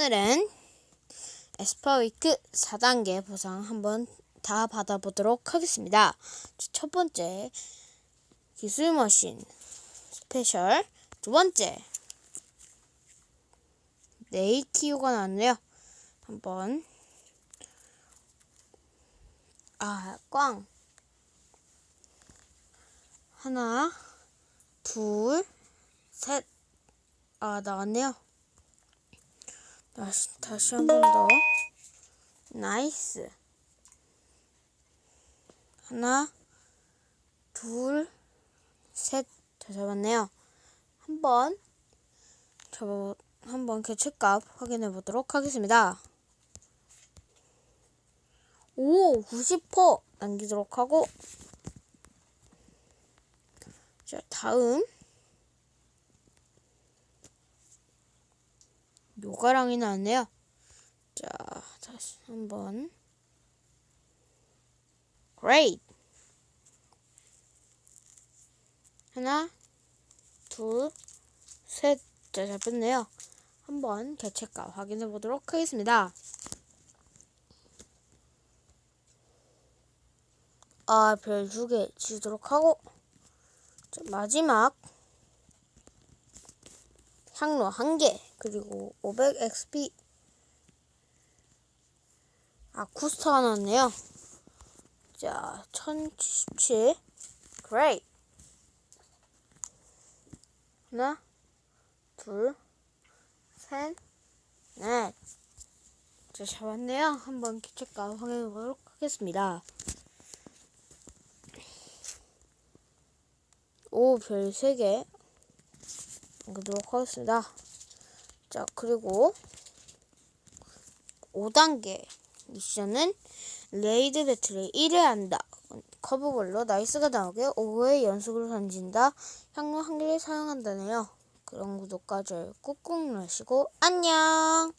오늘은 에스퍼위크 4단계 보상 한번 다 받아보도록 하겠습니다. 첫 번째 기술 머신 스페셜 두 번째 네이티오가 나왔네요. 한번 아, 꽝 하나 둘 셋 아, 나왔네요. 다시, 다시 한 번 더. 나이스. 하나, 둘, 셋. 다 잡았네요. 한 번, 저, 한번 개체값 확인해 보도록 하겠습니다. 오, 90% 남기도록 하고. 자, 다음. 요가랑이 나왔네요. 자, 다시 한번. Great. 하나, 둘, 셋. 자, 잡혔네요. 한번 개체값 확인해 보도록 하겠습니다. 아, 별 두 개 지도록 하고. 자, 마지막. 향로 한 개, 그리고 500 XP. 아, 쿠스터가 나왔네요. 자, 1077. Great. 하나, 둘, 셋, 넷. 자, 잡았네요. 한번 기체값 확인해 보도록 하겠습니다. 오, 별 3개. 보도록 하겠습니다. 자, 그리고 5단계 미션은 레이드 배틀에 1회 한다. 커브볼로 나이스가 나오게 5회 연속으로 던진다. 향로 한 개를 사용한다네요. 그런 구독과 좋아요 꾹꾹 누르시고 안녕!